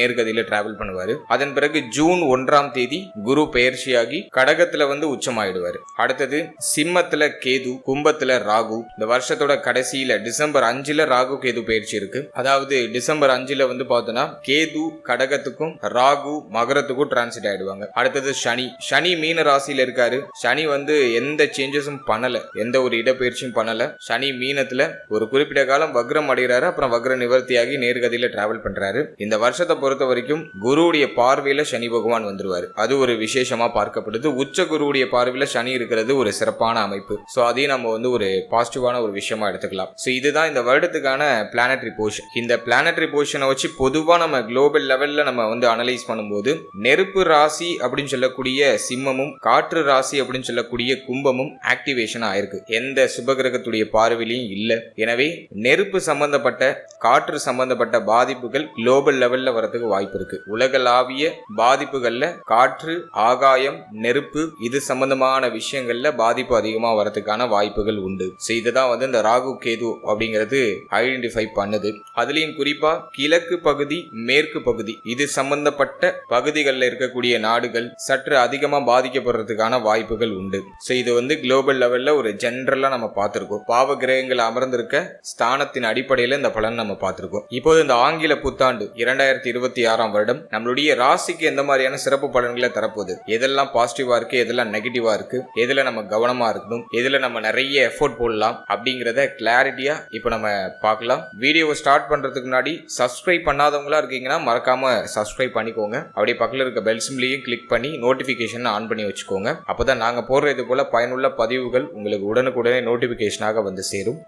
நேர்கதியில travel பண்ணுவாரு. அதன் பிறகு ஜூன் ஒன்றாம் தேதி குரு பெயர்ச்சியாகி கடகத்துல வந்து உச்சமாயிடுவாரு. அடுத்தது சிம்மத்துல கேது கும்பத்துல ராகு. இந்த வருஷத்தோட கடைசியில டிசம்பர் அஞ்சுல ராகு கேது பயிற்சி இருக்கு. அதாவது டிசம்பர் அஞ்சுல வந்து பார்த்தோன்னா கேது கடகத்துக்கும் ராகு மகரத்துக்கும் டிரான்சிட் ஆயிடுவாங்க. அடுத்தது சனி. சனி மீன ராசியில இருக்காரு. சனி வந்து எந்த சேஞ்சஸும் பண்ணல. எந்த ஒரு இடப்பெயர்ச்சியும் பண்ணல. சனி மீனத்துல ஒரு குறிப்பிட்ட காலம் வக்ரம் அடைகிறாரு. அப்புறம் வக்ர நிவர்த்தியாகி நேர்கதியில டிராவல் பண்றாரு. இந்த வருஷத்தை பொறுத்த வரைக்கும் குருவுடைய பார்வையில் சனி பகவான் வந்துருவார். அது ஒரு விசேஷமாக பார்க்கப்படுது. உச்ச குருவுடைய பார்வையில் சனி இருக்கிறது ஒரு சிறப்பான அமைப்பு. ஸோ அதையும் நம்ம வந்து ஒரு பாசிட்டிவான ஒரு விஷயமா எடுத்துக்கலாம். ஸோ இதுதான் இந்த வருடத்துக்கான பிளானட்ரி போர்ஷன் இந்த பிளானட்ரி போர்ஷனை வச்சு பொதுவாக நம்ம குளோபல் லெவலில் நம்ம வந்து அனலைஸ் பண்ணும்போது நெருப்பு ராசி அப்படின்னு சொல்லக்கூடிய சிம்மமும் காற்று ராசி அப்படின்னு சொல்லக்கூடிய கும்பமும் ஆக்டிவேஷன் ஆயிருக்கு எந்த சுபகிரகத்துடைய பார்வையிலையும் இல்லை. எனவே நெருப்பு சம்பந்தப்பட்ட காற்று சம்பந்தப்பட்ட பாதிப்புகள் குளோபல் லெவலில் வரது ஏற்படுறதுக்கு வாய்ப்பு இருக்கு. உலகளாவிய பாதிப்புகள்ல காற்று ஆகாயம் நெருப்பு இது சம்பந்தமான விஷயங்கள்ல பாதிப்பு அதிகமா வரதுக்கான வாய்ப்புகள் உண்டு. இதுதான் வந்து இந்த ராகு கேது அப்படிங்கிறது ஐடென்டிஃபை பண்ணுது. அதுலயும் குறிப்பா கிழக்கு பகுதி மேற்கு பகுதி இது சம்பந்தப்பட்ட பகுதிகளில் இருக்கக்கூடிய நாடுகள் சற்று அதிகமா பாதிக்கப்படுறதுக்கான வாய்ப்புகள் உண்டு. ஸோ இது வந்து குளோபல் லெவல்ல ஒரு ஜென்ரலா நம்ம பார்த்திருக்கோம். பாவ கிரகங்கள் அமர்ந்திருக்க ஸ்தானத்தின் அடிப்படையில இந்த பலன் நம்ம பார்த்திருக்கோம். இப்போது இந்த ஆங்கில புத்தாண்டு இரண்டாயிரத்தி இருபத்தி ஆறாம் வருடம். நம்மளுடைய ராசிக்கு எந்த மாதிரியான சிறப்பு பலன்களை தரப்போகுது? எதெல்லாம் பாசிட்டிவா இருக்கு எதெல்லாம் நெகட்டிவா இருக்கு எதுல நம்ம கவனமா இருக்கணும் எதுல நம்ம நிறைய எஃபோர்ட் போடலாம் அப்படிங்கிறத கிளாரிட்டியா இப்போ நம்ம பார்க்கலாம். வீடியோவை ஸ்டார்ட் பண்றதுக்கு முன்னாடி சப்ஸ்கிரைப் பண்ணாதவங்களா இருக்கீங்கன்னா மறக்காம சப்ஸ்கிரைப் பண்ணிக்கோங்க. அப்படியே பக்கத்தில் இருக்க பெல் சிம்லையும் கிளிக் பண்ணி நோட்டிபிகேஷன் ஆன் பண்ணி வச்சுக்கோங்க. அப்பதான் நாங்க போடுற இது போல பயனுள்ள பதிவுகள் உங்களுக்கு உடனுக்குடனே நோட்டிஃபிகேஷனாக வந்து சேரும்.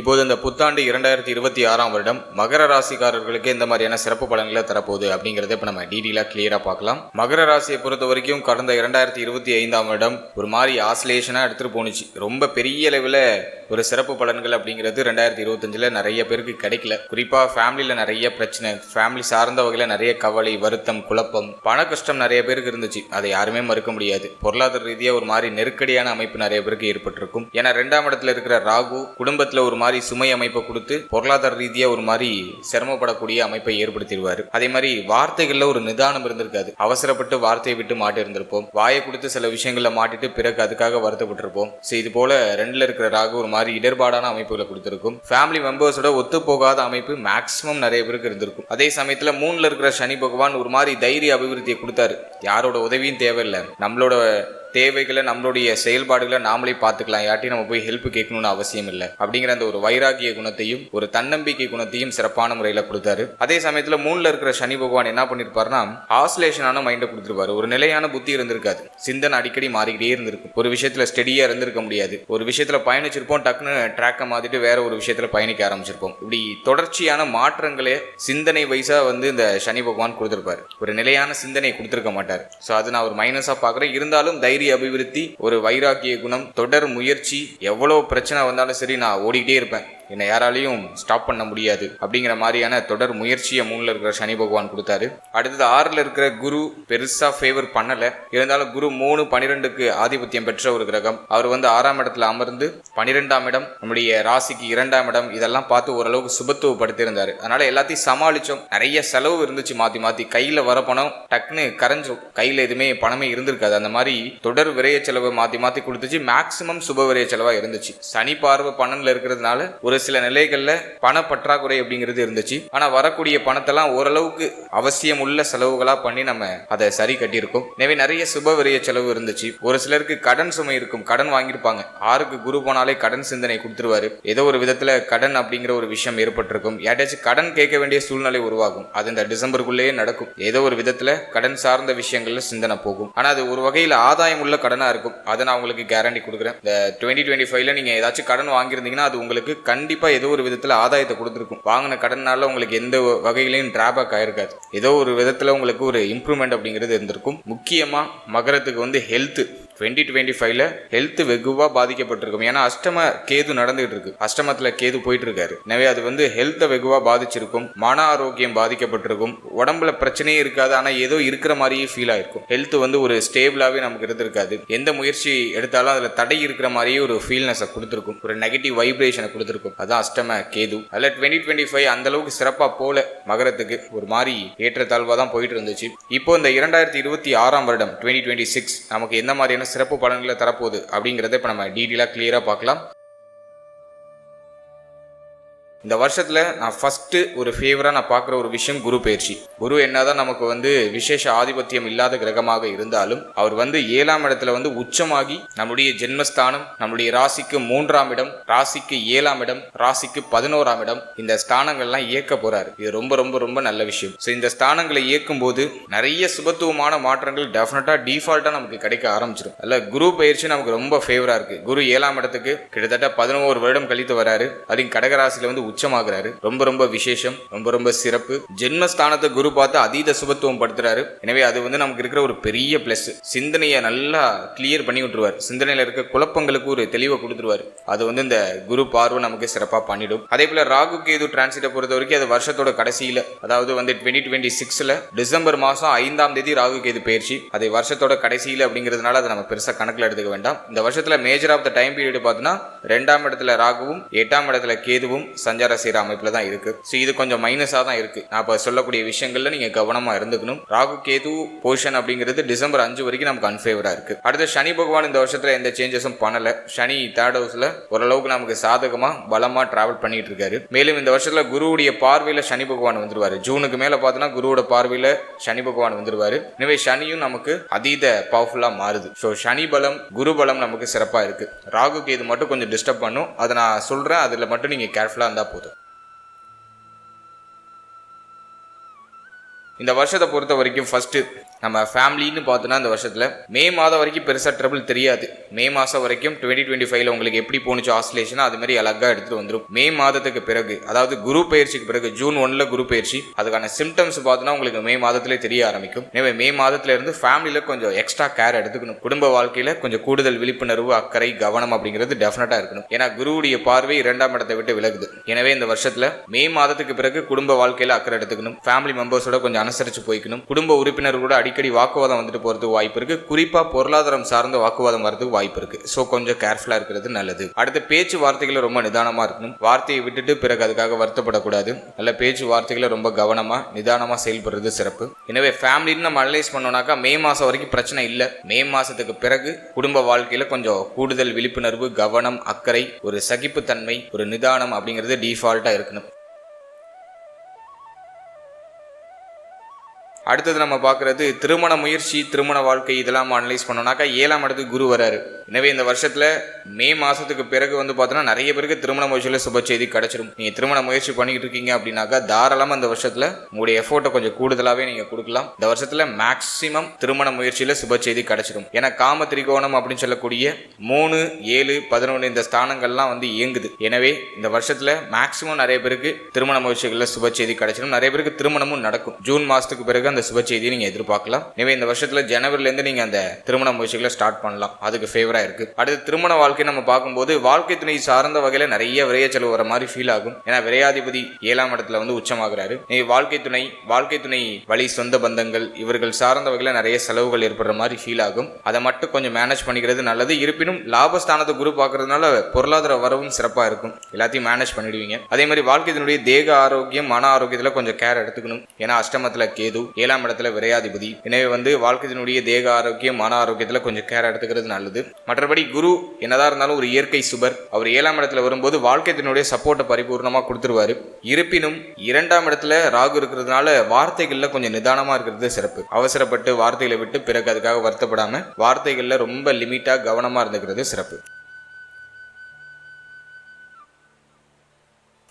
இப்போது இந்த புத்தாண்டு இரண்டாயிரத்தி இருபத்தி ஆறாம் வருடம் மகர ராசிக்காரர்களுக்கு இந்த மாதிரியான சிறப்பு பலன்களை தரப்போகுது அப்படிங்கிறத இப்போ நம்ம டீடெயிலாக கிளியராக பார்க்கலாம். மகர ராசியை பொறுத்த வரைக்கும் கடந்த இரண்டாயிரத்தி இருபத்தி ஐந்தாம் வருடம் ஒரு மாதிரி ஆசிலேஷனாக எடுத்துகிட்டு போணுச்சு. ரொம்ப பெரிய அளவில் ஒரு சிறப்பு பலன்கள் அப்படிங்கிறது ரெண்டாயிரத்தி இருபத்தஞ்சில் நிறைய பேருக்கு கிடைக்கல. குறிப்பாக ஃபேமிலியில் நிறைய பிரச்சனை ஃபேமிலி சார்ந்த வகையில் நிறைய கவலை வருத்தம் குழப்பம் பண கஷ்டம் நிறைய பேருக்கு இருந்துச்சு. அதை யாருமே மறுக்க முடியாது. பொருளாதார ரீதியாக ஒரு மாதிரி நெருக்கடியான அமைப்பு நிறைய பேருக்கு ஏற்பட்டிருக்கும். ஏன்னா ரெண்டாம் இடத்துல இருக்கிற ராகு குடும்பத்தில் ஒரு மாதிரி சுமை அமைப்பை கொடுத்து பொருளாதார ரீதியாக ஒரு மாதிரி சிரமப்படக்கூடிய அமைப்பை ஏற்படுத்திடுவார். அதே மாதிரி வார்த்தைகளில் ஒரு நிதானம் இருந்திருக்காது. அவசரப்பட்டு வார்த்தையை விட்டு மாட்டி இருந்திருப்போம். வாயை கொடுத்து சில விஷயங்களை மாட்டிட்டு பிறகு அதுக்காக வருத்தப்பட்டிருப்போம். ஸோ இது போல ரெண்டுல இருக்கிற ராகு ஒரு மாதிரி இடர்பாடான அமைப்புகளை கொடுத்திருக்கும். ஃபேமிலி மெம்பர்ஸோட ஒத்து போகாத அமைப்பு மேக்ஸிமம் நிறைய பேருக்கு இருந்திருக்கும். அதே சமயத்துல மூணுல இருக்கிற சனி பகவான் ஒரு மாதிரி தைரிய அபிவிருத்தியை கொடுத்தாரு. யாரோட உதவியும் தேவையில்லை. நம்மளோட தேவைகளை நம்மளுடைய செயல்பாடுகளை நாமளே பார்த்துக்கலாம். யார்ட்டையும் நம்ம போய் ஹெல்ப் கேட்கணும்னு அவசியம் இல்லை. அப்படிங்கிற அந்த ஒரு வைராகிய குணத்தையும் ஒரு தன்னம்பிக்கை குணத்தையும் சிறப்பான முறையில் கொடுத்தாரு. அதே சமயத்தில் மூணுல இருக்கிற சனி பகவான் என்ன பண்ணிருப்பாருன்னா ஆசோலேஷனான மைண்டை கொடுத்துருப்பாரு. ஒரு நிலையான புத்தி இருந்திருக்காது. சிந்தனை அடிக்கடி மாறிக்கிட்டே இருந்திருக்கும். ஒரு விஷயத்துல ஸ்டெடியா இருந்திருக்க முடியாது. ஒரு விஷயத்துல பயணிச்சிருப்போம் டக்குன்னு ட்ராக்கை மாத்திட்டு வேற ஒரு விஷயத்துல பயணிக்க ஆரம்பிச்சிருப்போம். இப்படி தொடர்ச்சியான மாற்றங்களே சிந்தனை வயசாக வந்து இந்த சனி பகவான் கொடுத்துருப்பாரு. ஒரு நிலையான சிந்தனை கொடுத்துருக்க மாட்டார். ஸோ அது நான் ஒரு மைனஸாக பார்க்குறேன். இருந்தாலும் தைரியம் தைரிய அபிவிருத்தி ஒரு வைராக்கிய குணம் தொடர் முயற்சி எவ்வளவு பிரச்சனை வந்தாலும் சரி நான் ஓடிக்கிட்டே இருப்பேன். என்னை யாராலையும் ஸ்டாப் பண்ண முடியாது அப்படிங்கிற மாதிரியான தொடர் முயற்சியை மூணில் இருக்கிற சனி பகவான் கொடுத்தாரு. அடுத்தது ஆறில் இருக்கிற குரு பெருசாக ஃபேவர் பண்ணலை. இருந்தாலும் குரு மூணு பனிரெண்டுக்கு ஆதிபத்தியம் பெற்ற ஒரு கிரகம். அவர் வந்து ஆறாம் இடத்துல அமர்ந்து பனிரெண்டாம் இடம் நம்முடைய ராசிக்கு இரண்டாம் இடம் இதெல்லாம் பார்த்து ஓரளவுக்கு சுபத்துவப்படுத்தியிருந்தார். அதனால எல்லாத்தையும் சமாளித்தோம் நிறைய செலவு இருந்துச்சு மாற்றி மாற்றி கையில் வர பணம் டக்குன்னு கரைஞ்சோம் கையில் எதுவுமே பணமே இருந்திருக்காது. அந்த மாதிரி தொடர் விரைய செலவு மாற்றி மாற்றி கொடுத்துச்சு. மேக்சிமம் சுப விரைய செலவாக இருந்துச்சு. சனி பார்வை பன்னெண்டில் இருக்கிறதுனால ஒரு ஒரு சில நிலைகள்ல பண பற்றாக்குறை அப்படிங்கிறது இருந்துச்சு. ஆனா வரக்கூடிய பணத்தெல்லாம் ஓரளவுக்கு அவசியம் உள்ள செலவுகளா பண்ணி நம்ம அதை சரி கட்டியிருக்கோம். எனவே நிறைய சுப விரைய செலவு இருந்துச்சு. ஒரு சிலருக்கு கடன் சுமை இருக்கும். கடன் வாங்கியிருப்பாங்க. ஆறுக்கு குரு போனாலே கடன் சிந்தனை கொடுத்துருவாரு. ஏதோ ஒரு விதத்துல கடன் அப்படிங்கிற ஒரு விஷயம் ஏற்பட்டிருக்கும். யார்ட்டாச்சும் கடன் கேட்க வேண்டிய சூழ்நிலை உருவாகும். அது இந்த டிசம்பருக்குள்ளேயே நடக்கும். ஏதோ ஒரு விதத்துல கடன் சார்ந்த விஷயங்கள்ல சிந்தனை போகும். ஆனா அது ஒரு வகையில் ஆதாயம் உள்ள கடனா இருக்கும். அதை நான் உங்களுக்கு கேரண்டி கொடுக்குறேன். இந்த டுவெண்ட்டி டுவெண்ட்டி ஃபைவ்ல நீங்க ஏதாச்சும் கடன் வாங்கியிருந்தீங்கன்னா அது உங்களுக்கு கண் கண்டிப்பா ஏதோ ஒரு விதத்துல ஆதாயத்தை கொடுத்துருக்கும். வாங்கின கடனால உங்களுக்கு எந்த வகையிலையும் டிராபேக் ஆயிருக்காது. ஏதோ ஒரு விதத்துல உங்களுக்கு ஒரு இம்ப்ரூவ்மெண்ட் அப்படிங்கிறது இருந்திருக்கும். முக்கியமா மகரத்துக்கு வந்து ஹெல்த் டுவெண்ட்டி டுவெண்ட்டி ஃபைவ்ல ஹெல்த் வெகுவாக பாதிக்கப்பட்டிருக்கும். ஏன்னா அஷ்டம கேது நடந்துகிட்டு இருக்கு அஷ்டமத்தில் கேது போயிட்டு இருக்காரு எனவே அது வந்து ஹெல்த்தை வெகுவாக பாதிச்சிருக்கும். மன ஆரோக்கியம் பாதிக்கப்பட்டிருக்கும். உடம்புல பிரச்சனையே இருக்காது. ஆனால் ஏதோ இருக்கிற மாதிரியே ஃபீல் ஆயிருக்கும். ஹெல்த் வந்து ஒரு ஸ்டேபிளாகவே நமக்கு இருந்திருக்காது. எந்த முயற்சி எடுத்தாலும் அதில் தடை இருக்கிற மாதிரியே ஒரு ஃபீல்னஸை கொடுத்துருக்கும். ஒரு நெகட்டிவ் வைப்ரேஷனை கொடுத்துருக்கும். அதான் அஷ்டம கேது. அதில் டுவெண்ட்டி டுவெண்ட்டி ஃபைவ் அந்த அளவுக்கு சிறப்பாக போல மகரத்துக்கு ஒரு மாதிரி ஏற்றத்தாழ்வாக தான் போயிட்டு இருந்துச்சு இப்போ இந்த இரண்டாயிரத்தி இருபத்தி ஆறாம் வருடம் டுவெண்ட்டி டுவெண்ட்டி சிக்ஸ் நமக்கு எந்த மாதிரியான சிறப்பு பலன்களை தரப்போகுது அப்படிங்கிறத இப்போ நம்ம டீட்டெயிலாக கிளியராக பார்க்கலாம். இந்த வருஷத்தில் நான் ஃபஸ்ட்டு ஒரு ஃபேவராக நான் பார்க்குற ஒரு விஷயம் குரு பயிற்சி. குரு என்னதான் நமக்கு வந்து விசேஷ ஆதிபத்தியம் இல்லாத கிரகமாக இருந்தாலும் அவர் வந்து ஏழாம் இடத்துல வந்து உச்சமாகி நம்முடைய ஜென்மஸ்தானம் நம்முடைய ராசிக்கு மூன்றாம் இடம் ராசிக்கு ஏழாம் இடம் ராசிக்கு பதினோராம் இடம் இந்த ஸ்தானங்கள்லாம் இயக்க போறாரு. இது ரொம்ப ரொம்ப ரொம்ப நல்ல விஷயம். ஸோ இந்த ஸ்தானங்களை இயக்கும் போது நிறைய சுபத்துவமான மாற்றங்கள் டெஃபினட்டாக டிஃபால்ட்டாக நமக்கு கிடைக்க ஆரம்பிச்சிடும் அல்ல குரு பயிற்சி நமக்கு ரொம்ப ஃபேவராக இருக்கு. குரு ஏழாம் இடத்துக்கு கிட்டத்தட்ட பதினோரு வருடம் கழித்து வராரு. அதுவும் கடகராசியில் வந்து உச்சமாகிறாரு. ரொம்ப ரொம்ப விசேஷம் ரொம்ப ரொம்ப சிறப்பு. ஜென்மஸ்தானத்தை குரு பார்த்து அதீத சுபத்துவம் படுத்துறாரு. எனவே அது வந்து நமக்கு இருக்கிற ஒரு பெரிய பிளஸ் சிந்தனையை நல்லா கிளியர் பண்ணி விட்டுருவார். சிந்தனையில இருக்க குழப்பங்களுக்கு ஒரு தெளிவை கொடுத்துருவாரு. அது வந்து இந்த குரு பார்வை நமக்கு சிறப்பா பண்ணிடும். அதே போல ராகு கேது டிரான்சிட்டை பொறுத்த வரைக்கும் அது வருஷத்தோட கடைசியில அதாவது வந்து டுவெண்ட்டி டுவெண்ட்டி சிக்ஸ்ல டிசம்பர் மாசம் ஐந்தாம் தேதி ராகு கேது பயிற்சி. அது வருஷத்தோட கடைசியில அப்படிங்கிறதுனால அதை நம்ம பெருசா கணக்கில் எடுத்துக்க வேண்டாம். இந்த வருஷத்துல major of the time period பார்த்தோன்னா ரெண்டாம் இடத்துல ராகுவும் எட்டாம் இடத்துல கேதுவும் சஞ்சார செய்கிற அமைப்பில் தான் இருக்குது ஸோ இது கொஞ்சம் மைனஸாக தான் இருக்குது நான் இப்போ சொல்லக்கூடிய விஷயங்களில் நீங்கள் கவனமாக இருந்துக்கணும். ராகு கேது போஷன் அப்படிங்கிறது டிசம்பர் அஞ்சு வரைக்கும் நமக்கு அன்ஃபேவராக இருக்குது அடுத்து சனி பகவான் இந்த வருஷத்தில் எந்த சேஞ்சஸும் பண்ணலை. சனி தேர்ட் ஹவுஸில் ஓரளவுக்கு நமக்கு சாதகமாக பலமாக ட்ராவல் பண்ணிட்டு இருக்காரு. மேலும் இந்த வருஷத்தில் குருவுடைய பார்வையில் சனி பகவான் வந்துடுவார் ஜூனுக்கு மேலே பார்த்தோன்னா குருவோட பார்வையில் சனி பகவான் வந்துடுவார் எனவே சனியும் நமக்கு அதீத பவர்ஃபுல்லாக மாறுது. ஸோ சனி பலம் குரு பலம் நமக்கு சிறப்பாக இருக்குது ராகு கேது மட்டும் கொஞ்சம் டிஸ்டர்ப் பண்ணும். அதை நான் சொல்கிறேன் அதில் மட்டும் நீங்கள் கேர்ஃபுல்லாக இருந்தால் போதும் இந்த வருஷத்தை பொறுத்த வரைக்கும் ஃபஸ்ட்டு நம்ம ஃபேமிலின்னு பார்த்தோன்னா இந்த வருஷத்தில் மே மாதம் வரைக்கும் பெருசாக ட்ரபிள் தெரியாது. மே மாதம் வரைக்கும் டுவெண்ட்டி டுவெண்ட்டி ஃபைவ்ல உங்களுக்கு எப்படி போணுச்சு ஆஸ்லேஷன் அது மாதிரி அழகாக எடுத்துகிட்டு வந்துடும் மே மாதத்துக்கு பிறகு அதாவது குரு பயிற்சிக்கு பிறகு ஜூன் ஒன்ல குரு பயிற்சி அதுக்கான சிம்டம்ஸ் பார்த்தோன்னா உங்களுக்கு மே மாதத்திலே தெரிய ஆரம்பிக்கும். எனவே மே மாதத்துல இருந்து ஃபேமிலியில் கொஞ்சம் எக்ஸ்ட்ரா கேர் எடுத்துக்கணும். குடும்ப வாழ்க்கையில் கொஞ்சம் கூடுதல் விழிப்புணர்வு அக்கறை கவனம் அப்படிங்கிறது டெஃபினட்டாக இருக்கணும். ஏன்னா குருவுடைய பார்வை இரண்டாம் இடத்தை விட்டு விலகுது. எனவே இந்த வருஷத்தில் மே மாதத்துக்கு பிறகு குடும்ப வாழ்க்கையில் அக்கறை எடுத்துக்கணும். ஃபேமிலி மெம்பர்ஸோட கொஞ்சம் அனுசரித்து போய்க்கணும். குடும்ப உறுப்பினர்களோட அடிக்கடி வாக்குவாதம் வந்துட்டு போகிறதுக்கு வாய்ப்பு இருக்கு. குறிப்பாக பொருளாதாரம் சார்ந்த வாக்குவாதம் வரதுக்கு வாய்ப்பு இருக்கு. ஸோ கொஞ்சம் கேர்ஃபுல்லாக இருக்கிறது நல்லது. அடுத்த பேச்சு வார்த்தைகளை ரொம்ப நிதானமாக இருக்கணும். வார்த்தையை விட்டுட்டு பிறகு அதுக்காக வருத்தப்படக்கூடாது. நல்ல பேச்சு வார்த்தைகளை ரொம்ப கவனமாக நிதானமாக செயல்படுறது சிறப்பு. எனவே ஃபேமிலின்னு நம்ம அனலைஸ் பண்ணோம்னாக்கா மே மாதம் வரைக்கும் பிரச்சனை இல்லை. மே மாதத்துக்கு பிறகு குடும்ப வாழ்க்கையில் கொஞ்சம் கூடுதல் விழிப்புணர்வு கவனம் அக்கறை ஒரு சகிப்புத்தன்மை ஒரு நிதானம் அப்படிங்கிறது டிஃபால்ட்டாக இருக்கணும். அடுத்தது நம்ம பார்க்குறது திருமண முயற்சி திருமண வாழ்க்கை இதெல்லாம் அனலைஸ் பண்ணோம்னாக்கா ஏழாம் இடத்துக்கு குரு வராரு. எனவே இந்த வருஷத்தில் மே மாதத்துக்கு பிறகு வந்து பார்த்தோன்னா நிறைய பேருக்கு திருமண முயற்சியில் சுப செய்தி கிடைச்சிடும் நீங்கள் திருமண முயற்சி பண்ணிக்கிட்டு இருக்கீங்க அப்படின்னாக்கா தாராளமாக இந்த வருஷத்தில் உங்களுடைய எஃபோர்ட்டை கொஞ்சம் கூடுதலாகவே நீங்கள் கொடுக்கலாம். இந்த வருஷத்தில் மேக்சிமம் திருமண முயற்சியில் சுப செய்தி கிடைச்சிடும் ஏன்னா காம திரிகோணம் அப்படின்னு சொல்லக்கூடிய மூணு ஏழு பதினொன்று இந்த ஸ்தானங்கள்லாம் வந்து இயங்குது. எனவே இந்த வருஷத்தில் மேக்சிமம் நிறைய பேருக்கு திருமண முயற்சிகளில் சுப செய்தி கிடைச்சிடும் நிறைய பேருக்கு திருமணமும் நடக்கும். ஜூன் மாதத்துக்கு பிறகு அந்த சுப செய்தியை நீங்க எதிர்பார்க்கலாம். எனவே இந்த வருஷத்துல ஜனவரில இருந்து நீங்க அந்த திருமண முயற்சிகளை ஸ்டார்ட் பண்ணலாம். அதுக்கு ஃபேவரா இருக்கு. அடுத்து திருமண வாழ்க்கை நம்ம பார்க்கும்போது வாழ்க்கை துணை சார்ந்த வகையில நிறைய விரைய செலவு வர மாதிரி ஃபீல் ஆகும். ஏன்னா விரையாதிபதி ஏழாம் இடத்துல வந்து உச்சமாகிறாரு. நீ வாழ்க்கை துணை வாழ்க்கை துணை வழி சொந்த பந்தங்கள் இவர்கள் சார்ந்த வகையில நிறைய செலவுகள் ஏற்படுற மாதிரி ஃபீல் ஆகும். அதை மட்டும் கொஞ்சம் மேனேஜ் பண்ணிக்கிறது நல்லது. இருப்பினும் லாபஸ்தானத்தை குரு பார்க்கறதுனால பொருளாதார வரவும் சிறப்பா இருக்கும். எல்லாத்தையும் மேனேஜ் பண்ணிடுவீங்க. அதே மாதிரி வாழ்க்கை தேக ஆரோக்கியம் மன ஆரோக்கியத்துல கொஞ்சம் கேர் எடுத்துக்கணும். ஏன்னா அஷ்டமத்துல கேது ஏழாம் இடத்துல விரையாதிபதி. எனவே வந்து வாழ்க்கையினுடைய தேக ஆரோக்கியம் மன ஆரோக்கியத்தில் கொஞ்சம் கேர் எடுத்துக்கிறது நல்லது. மற்றபடி குரு என்னதான் இருந்தாலும் ஒரு இயற்கை சுபர். அவர் ஏழாம் இடத்துல வரும்போது வாழ்க்கையினுடைய சப்போர்ட்டை பரிபூர்ணமாக கொடுத்துருவாரு. இருப்பினும் இரண்டாம் இடத்துல ராகு இருக்கிறதுனால வார்த்தைகளில் கொஞ்சம் நிதானமாக இருக்கிறது சிறப்பு. அவசரப்பட்டு வார்த்தைகளை விட்டு பிறகு அதுக்காக வருத்தப்படாமல் வார்த்தைகளில் ரொம்ப லிமிட்டாக கவனமாக இருந்துக்கிறது சிறப்பு.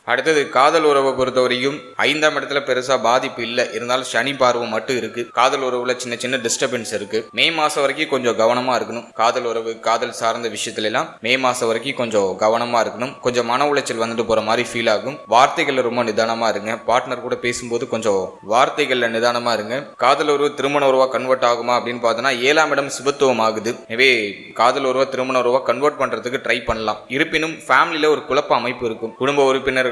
அடுத்தது காதல் உறவை பொறுத்தவரையும் ஐந்தாம் இடத்துல பெருசா பாதிப்பு இல்லை. இருந்தாலும் சனி பார்வை மட்டும் இருக்கு. காதல் உறவுல சின்ன சின்ன டிஸ்டர்பன்ஸ் இருக்கு. மே மாசம் வரைக்கும் கொஞ்சம் கவனமா இருக்கணும். காதல் உறவு காதல் சார்ந்த விஷயத்துல எல்லாம் மே மாசம் வரைக்கும் கொஞ்சம் கவனமா இருக்கணும். கொஞ்சம் மன உளைச்சல் வந்துட்டு போற மாதிரி ஃபீல் ஆகும். வார்த்தைகள்ல ரொம்ப நிதானமா இருங்க. பார்ட்னர் கூட பேசும்போது கொஞ்சம் வார்த்தைகள்ல நிதானமா இருங்க. காதல் உறவு திருமண உறவா கன்வெர்ட் ஆகுமா அப்படின்னு பார்த்தோன்னா ஏழாம் இடம் சுபத்துவம் ஆகுது. எனவே காதல் உறவை திருமண உறவா கன்வெர்ட் பண்றதுக்கு ட்ரை பண்ணலாம். இருப்பினும் ஃபேமிலியில ஒரு குழப்ப அமைப்பு இருக்கும். குடும்ப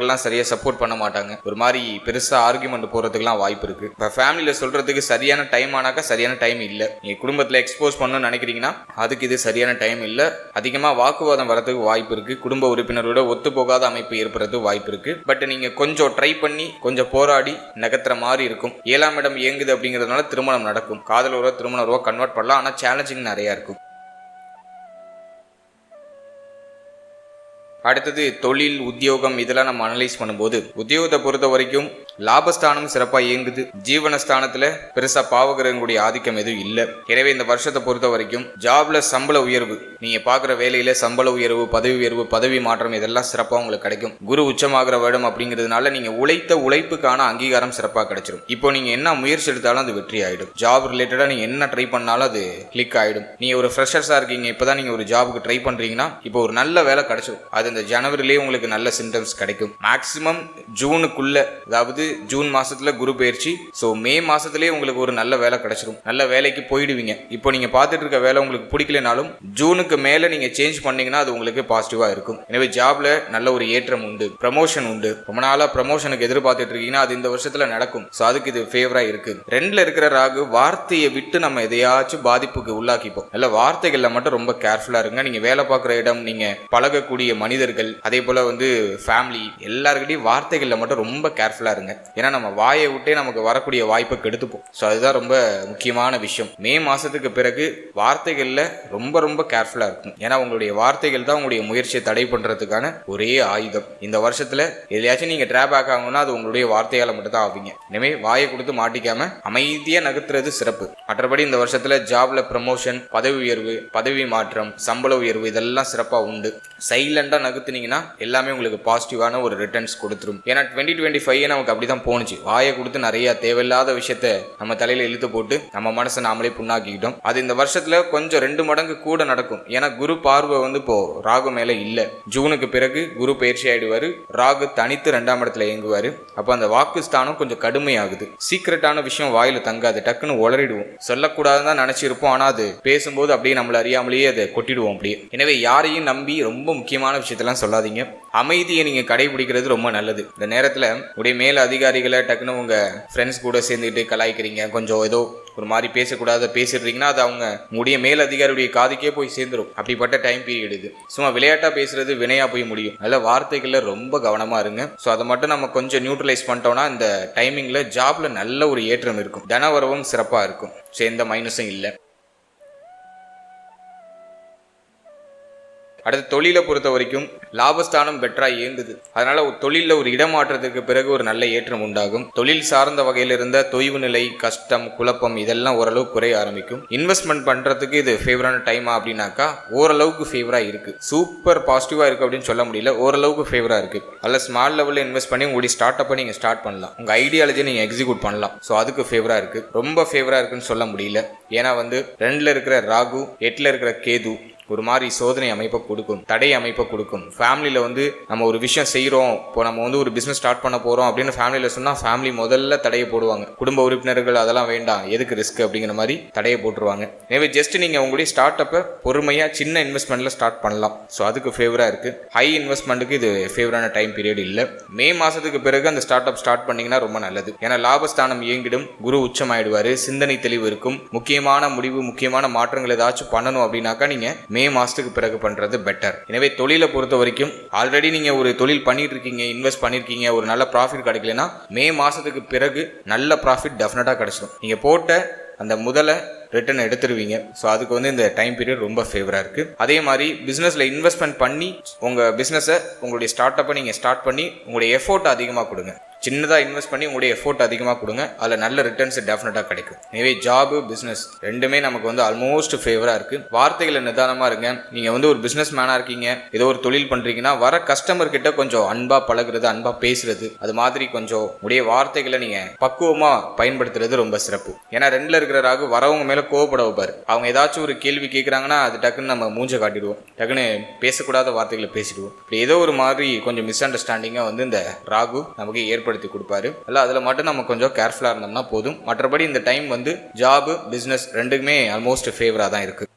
நண்பர்கள்லாம் சரியா சப்போர்ட் பண்ண மாட்டாங்க. ஒரு மாதிரி பெருசா ஆர்குமெண்ட் போறதுக்குலாம் வாய்ப்பு இருக்கு. இப்போ ஃபேமிலியில சொல்றதுக்கு சரியான டைம் ஆனாக்கா சரியான டைம் இல்ல. நீங்க குடும்பத்துல எக்ஸ்போஸ் பண்ணணும்னு நினைக்கிறீங்கன்னா அதுக்கு இது சரியான டைம் இல்ல. அதிகமா வாக்குவாதம் வரதுக்கு வாய்ப்பு இருக்கு. குடும்ப உறுப்பினரோட ஒத்து போகாத அமைப்பு ஏற்படுறதுக்கு வாய்ப்பு இருக்கு. பட் நீங்க கொஞ்சம் ட்ரை பண்ணி கொஞ்சம் போராடி நகர்த்துற மாதிரி இருக்கும். ஏழாம் இடம் இயங்குது அப்படிங்கிறதுனால திருமணம் நடக்கும். காதல் உறவு திருமண உறவை கன்வெர்ட் பண்ணலாம். ஆனா சேலஞ்சிங் நிறைய இருக்கும். அடுத்தது தொழில் உத்தியோகம் இதெல்லாம் நம்ம அனலைஸ் பண்ணும்போது உத்தியோகத்தை பொறுத்த வரைக்கும் லாபஸ்தானம் சிறப்பாக இயங்குது. ஜீவனஸ்தானத்தில் பெருசாக பாவகிரகங்களுடைய ஆதிக்கம் எதுவும் இல்லை. எனவே இந்த வருஷத்தை பொறுத்த வரைக்கும் ஜாப்ல சம்பள உயர்வு நீங்கள் பார்க்குற வேலையில் சம்பள உயர்வு பதவி உயர்வு பதவி மாற்றம் இதெல்லாம் சிறப்பாக உங்களுக்கு கிடைக்கும். குரு உச்சமாகிற வருடம் அப்படிங்கிறதுனால நீங்கள் உழைத்த உழைப்புக்கான அங்கீகாரம் சிறப்பாக கிடைச்சிடும் இப்போ நீங்கள் என்ன முயற்சி எடுத்தாலும் அது வெற்றி ஆகிடும் ஜாப் ரிலேட்டடாக நீங்கள் என்ன ட்ரை பண்ணாலும் அது கிளிக் ஆகிடும் நீங்கள் ஒரு ஃப்ரெஷர்ஸாக இருக்கீங்க இப்போ தான் நீங்கள் ஒரு ஜாபுக்கு ட்ரை பண்ணுறீங்கன்னா இப்போ ஒரு நல்ல வேலை கிடைச்சிடும் அது இந்த ஜனவரிலேயே உங்களுக்கு நல்ல சிம்டம்ஸ் கிடைக்கும். மேக்ஸிமம் ஜூனுக்குள்ள அதாவது ஜூன் மாசத்துல குரு பயிற்சி. ஸோ மே மாசத்துலயே உங்களுக்கு ஒரு நல்ல வேலை கிடைச்சிரும். நல்ல வேலைக்கு போயிடுவீங்க. இப்போ நீங்க பார்த்துட்டு இருக்க வேலை உங்களுக்கு பிடிக்கலனாலும் ஜூனுக்கு மேல நீங்க சேஞ்ச் பண்ணீங்கன்னா அது உங்களுக்கு பாசிட்டிவா இருக்கும். எனவே ஜாப்ல நல்ல ஒரு ஏற்றம் உண்டு. ப்ரமோஷன் உண்டு. ரொம்ப நாளா ப்ரமோஷனுக்கு எதிர்பார்த்துட்டு இருக்கீங்கன்னா அது இந்த வருஷத்துல நடக்கும். ஸோ அதுக்கு இது ஃபேவரா இருக்கு. ரெண்டுல இருக்கிற ராகு வார்த்தையை விட்டு நம்ம எதையாச்சும் பாதிப்புக்கு உள்ளாக்கிப்போம். நல்ல வார்த்தைகள்ல மட்டும் ரொம்ப கேர்ஃபுல்லா இருங்க. நீங்க வேலை பார்க்குற இடம் நீங்க பழகக்கூடிய மனிதர்கள் அதே போல வந்து ஃபேமிலி எல்லாருக்கிட்டையும் வார்த்தைகளில் மட்டும் ரொம்ப கேர்ஃபுல்லா இருங்க. ஏன்னா நம்ம வாயை விட்டே நமக்கு வரக்கூடிய வாய்ப்பை கெடுத்துப்போம். ஸோ அதுதான் ரொம்ப முக்கியமான விஷயம். மே மாசத்துக்கு பிறகு வார்த்தைகளில் ரொம்ப ரொம்ப கேர்ஃபுல்லா இருக்கும் ஏன்னா உங்களுடைய வார்த்தைகள் தான் உங்களுடைய முயற்சியை தடை பண்றதுக்கான ஒரே ஆயுதம். இந்த வருஷத்துல எதையாச்சும் நீங்க டிராபேக் ஆகணும்னா அது உங்களுடைய வார்த்தையால மட்டும் தான் ஆவீங்க. இனிமேல் வாயை கொடுத்து மாட்டிக்காம அமைதியா நகர்த்துறது சிறப்பு. மற்றபடி இந்த வருஷத்துல ஜாப்ல ப்ரமோஷன் பதவி உயர்வு பதவி மாற்றம் சம்பள உயர்வு இதெல்லாம் சிறப்பா உண்டு. சைலண்டா நகர்த்துனீங்கன்னா எல்லாமே உங்களுக்கு பாசிட்டிவான ஒரு ரிட்டர்ன்ஸ் கொடுத்துரும். ஏன்னா டுவெண்ட்டி டுவெண்ட்டி ஃபைவ் நமக்கு அப்படிதான் போணுச்சு. வாயை கொடுத்து நிறைய தேவையில்லாத விஷயத்த நம்ம தலையில இழுத்து போட்டு நம்ம மனசை நாமளே புண்ணாக்கிக்கிட்டோம். அது இந்த வருஷத்துல கொஞ்சம் ரெண்டு மடங்கு கூட நடக்கும். ஏன்னா குரு பார்வை வந்து இப்போ ராகு மேல இல்ல. ஜூனுக்கு பிறகு குரு பயிற்சி ஆயிடுவாரு. ராகு தனித்து ரெண்டாம் இடத்துல இயங்குவாரு. அப்ப அந்த வாக்கு ஸ்தானம் கொஞ்சம் கடுமையாகுது. சீக்கிரட்டான விஷயம் வாயில தங்காது. டக்குன்னு உளறிடுவோம். சொல்லக்கூடாதுன்னு தான் நினைச்சிருப்போம். ஆனா அது பேசும்போது அப்படியே நம்மள அறியாமலேயே அதை கொட்டிடுவோம் அப்படியே. எனவே யாரையும் நம்பி ரொம்ப முக்கியமான விஷயத்தெல்லாம் சொல்லாதீங்க. அமைதியை நீங்க கடைபிடிக்கிறது ரொம்ப நல்லது. இந்த நேரத்துல உடைய மேல் அதிகாரிகளை டக்குன்னு உங்க ஃப்ரெண்ட்ஸ் கூட சேர்ந்துக்கிட்டு கலாய்க்கிறீங்க. கொஞ்சம் ஏதோ ஒரு மாதிரி பேசக்கூடாத பேசிடுறீங்கன்னா அது அவங்க உடைய மேல் அதிகாரியுடைய காதுக்கே போய் சேர்ந்துடும் அப்படிப்பட்ட டைம் பீரியட் இது. சும்மா விளையாட்டா பேசுறது வினையா போய் முடியும். அதில் வார்த்தைகள்ல ரொம்ப கவனமா இருங்க. ஸோ அதை மட்டும் நம்ம கொஞ்சம் நியூட்ரலைஸ் பண்ணிட்டோம்னா இந்த டைமிங்ல ஜாப்ல நல்ல ஒரு ஏற்றம் இருக்கும். தனவரவும் சிறப்பா இருக்கும். ஸோ எந்த மைனஸும் இல்லை. அடுத்து தொழிலை பொறுத்த வரைக்கும் லாபஸ்தானம் பெற்றா இயங்குது அதனால ஒரு தொழிலில் ஒரு இடமாற்றத்துக்கு பிறகு ஒரு நல்ல ஏற்றம் உண்டாகும். தொழில் சார்ந்த வகையில் இருந்த தொய்வு நிலை கஷ்டம் குழப்பம் இதெல்லாம் ஓரளவு குறைய ஆரம்பிக்கும். இன்வெஸ்ட்மெண்ட் பண்றதுக்கு இது ஃபேவரான டைமா அப்படின்னாக்கா ஓரளவுக்கு ஃபேவரா இருக்கு. சூப்பர் பாசிட்டிவா இருக்கு அப்படின்னு சொல்ல முடியல ஓரளவுக்கு ஃபேவரா இருக்கு. அதில் ஸ்மால் லெவலில் இன்வெஸ்ட் பண்ணி உங்களுடைய ஸ்டார்ட் அப்பை நீங்க ஸ்டார்ட் பண்ணலாம். உங்க ஐடியாலஜி நீங்க எக்ஸிக்யூட் பண்ணலாம். ஸோ அதுக்கு ஃபேவரா இருக்கு. ரொம்ப ஃபேவரா இருக்குன்னு சொல்ல முடியல. ஏன்னா வந்து ரெண்டுல இருக்கிற ராகு எட்டுல இருக்கிற கேது ஒரு மாதிரி சோதனை அமைப்பை கொடுக்கும் தடை அமைப்பை கொடுக்கும். ஃபேமிலியில் வந்து நம்ம ஒரு விஷயம் செய்கிறோம் இப்போ நம்ம வந்து ஒரு பிஸ்னஸ் ஸ்டார்ட் பண்ண போகிறோம் அப்படின்னு ஃபேமிலியில் சொன்னால் ஃபேமிலி முதல்ல தடையை போடுவாங்க. குடும்ப உறுப்பினர்கள் அதெல்லாம் வேண்டாம் எதுக்கு ரிஸ்க் அப்படிங்கிற மாதிரி தடையை போட்டுருவாங்க. எனவே ஜஸ்ட் நீங்கள் உங்களுடைய ஸ்டார்ட் அப்பை பொறுமையாக சின்ன இன்வெஸ்ட்மெண்ட்டில் ஸ்டார்ட் பண்ணலாம். ஸோ அதுக்கு ஃபேவராக இருக்குது ஹை இன்வெஸ்ட்மெண்ட்டுக்கு இது ஃபேவரான டைம் பீரியட் இல்லை. மே மாதத்துக்கு பிறகு அந்த ஸ்டார்ட் அப் ஸ்டார்ட் பண்ணிங்கன்னா ரொம்ப நல்லது. ஏன்னா லாபஸ்தானம் இயங்கிடும் குரு உச்சமாயிடுவார் சிந்தனை தெளிவு இருக்கும். முக்கியமான முடிவு முக்கியமான மாற்றங்கள் ஏதாச்சும் பண்ணணும் அப்படின்னாக்கா நீங்கள் மே மாதத்துக்கு பிறகு பண்ணுறது பெட்டர் எனவே தொழிலை பொறுத்த வரைக்கும் ஆல்ரெடி நீங்கள் ஒரு தொழில் பண்ணிட்டு இருக்கீங்க இன்வெஸ்ட் பண்ணியிருக்கீங்க ஒரு நல்ல ப்ராஃபிட் கிடைக்கலனா மே மாதத்துக்கு பிறகு நல்ல ப்ராஃபிட் டெஃபினட்டாக கிடைச்சிடும். நீங்கள் போட்ட அந்த முதலை ரிட்டர்ன் எடுத்துருவீங்க. ஸோ அதுக்கு வந்து இந்த டைம் பீரியட் ரொம்ப ஃபேவராக இருக்குது அதே மாதிரி பிஸ்னஸில் இன்வெஸ்ட்மெண்ட் பண்ணி உங்கள் பிஸ்னஸை உங்களுடைய ஸ்டார்ட் அப்பை நீங்கள் ஸ்டார்ட் பண்ணி உங்களுடைய எஃபோர்ட் அதிகமாக கொடுங்க. சின்னதாக இன்வெஸ்ட் பண்ணி உங்களுடைய எஃபோர்ட் அதிகமாக கொடுங்க. அதில் நல்ல ரிட்டர்ன்ஸ் டெஃபினட்டாக கிடைக்கும். எனவே ஜாபு பிஸ்னஸ் ரெண்டுமே நமக்கு வந்து ஆல்மோஸ்ட் ஃபேவராக இருக்குது வார்த்தைகளை நிதானமாக இருங்க. நீங்கள் வந்து ஒரு பிஸ்னஸ் மேனாக இருக்கீங்க. ஏதோ ஒரு தொழில் பண்ணுறீங்கன்னா வர கஸ்டமர் கிட்ட கொஞ்சம் அன்பாக பழகுறது அன்பாக பேசுறது அது மாதிரி கொஞ்சம் உடைய வார்த்தைகளை நீங்கள் பக்குவமாக பயன்படுத்துறது ரொம்ப சிறப்பு. ஏன்னா ரெண்டில் இருக்கிற ராகு வரவங்க மேலே கோவப்பட வைப்பார். அவங்க ஏதாச்சும் ஒரு கேள்வி கேட்குறாங்கன்னா அது டக்குன்னு நம்ம மூஞ்சை காட்டிடுவோம். டக்குன்னு பேசக்கூடாத வார்த்தைகளை பேசிடுவோம். இப்படி ஏதோ ஒரு மாதிரி கொஞ்சம் மிஸ் அண்டர்ஸ்டாண்டிங்காக வந்து இந்த ராகு நமக்கு ஏற்படுத்தி கொடுப்பாரு. எல்லாம் அதில் மட்டும் நம்ம கொஞ்சம் கேர்ஃபுல்லாக இருந்தோம்னா போதும். மற்றபடி இந்த டைம் வந்து ஜாபு பிஸ்னஸ் ரெண்டுக்குமே ஆல்மோஸ்ட் ஃபேவராக தான் இருக்குது